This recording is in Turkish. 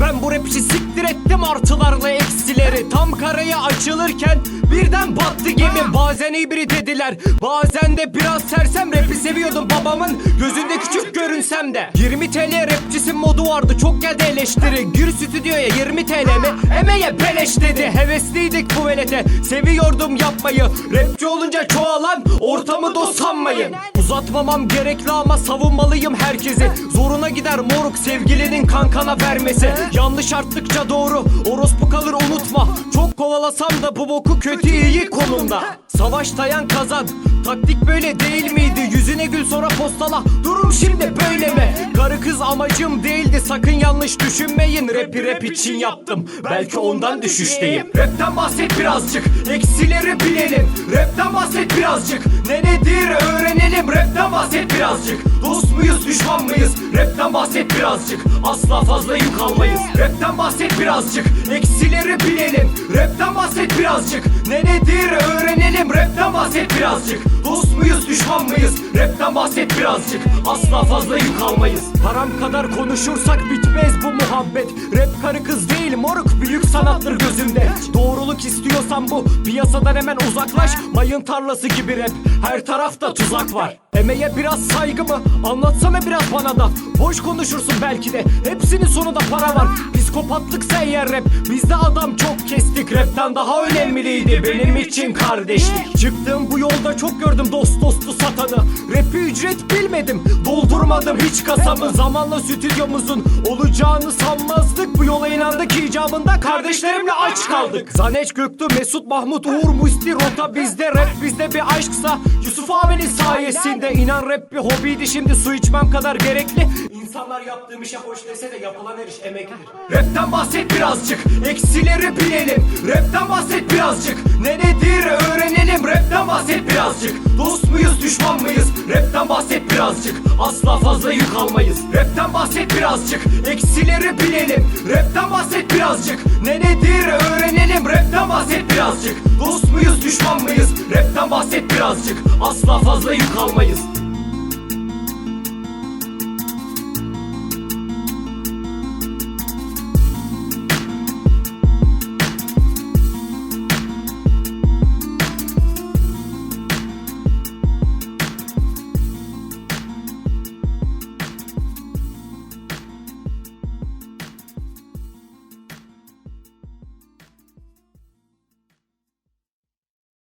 Ben bu rapçi siktir ettim artılarla eksileri. Tam karaya açılırken birden Bazen hibrit dediler bazen de biraz sersem Rapi seviyordum babamın. Gözünde küçük görünsem de. 20 TL rapçisin modu vardı çok geldi eleştiri. Gir stüdyoya 20 TL mi? Emeğe beleş dedi. Hevesliydik bu velete seviyordum yapmayı. Rapçi olunca çoğalan ortamı dost sanmayın Uzatmamam gerekli ama savunmalıyım herkesi. Zoruna gider moruk sevgilinin kankana vermesi. Yanlış arttıkça doğru orospu kalır unutma. Çok kovalasam da bu boku kötü iyi konumda. Savaş dayan kazan Taktik böyle değil miydi? Yüzüne gül sonra postala Durum şimdi böyle mi? Karı kız amacım değildi sakın yanlış düşünmeyin. Rapi rap için yaptım Belki ondan düşüşteyim. Rapten bahset birazcık Eksileri bilelim. Rapten bahset birazcık Ne nedir öğrenelim Rapten bahset birazcık. Dost muyuz düşman mıyız? Rapten bahset birazcık. Asla fazla yük almayız. Rapten bahset birazcık. Eksileri bilelim. Rapten bahset birazcık. Ne nedir öğrenelim. Rapten bahset birazcık. Dost muyuz düşman mıyız? Rapten bahset birazcık. Asla fazla yük almayız. Param kadar konuşursak bitmez muhabbet. Rap karı kız değil moruk büyük sanattır gözümde. Doğruluk istiyorsan bu piyasadan hemen uzaklaş. Mayın tarlası gibi rap. Her tarafta tuzak var Emeğe biraz saygı mı? Anlatsana biraz bana da. Boş konuşursun belki de. Hepsinin sonunda para var. Psikopatlıksa eğer rap. Bizde adam çok kestik. Rapten daha önemliydi benim için kardeşlik Çıktığım bu yolda çok gördüm dost dostu satanı. Rapi ücret bilmedim. Doldurmadım hiç kasamı. Zamanla stüdyomuzun olacağını sanmazdık. Bu yola inandık. İcabında kardeşlerimle aç kaldık. Zaneç Göktuğ, Mesut Mahmut, Uğur Musti Rota bizde. Rap bizde bir aşksa. Yusuf abinin sayesinde inan rap bir hobiydi şimdi su içmem kadar gerekli. İnsanlar yaptığım işe hoş dese de yapılan her iş emeklidir Rapten bahset birazcık eksileri bilelim. Rapten bahset birazcık ne nedir öğrenelim. Rapten bahset birazcık dost muyuz düşman mıyız? Rapten bahset birazcık asla fazla yük almayız. Rapten bahset birazcık eksileri bilelim. Rapten bahset birazcık ne nedir birazcık. Dost muyuz düşman mıyız? Rapten bahset birazcık. Asla fazla yük almayız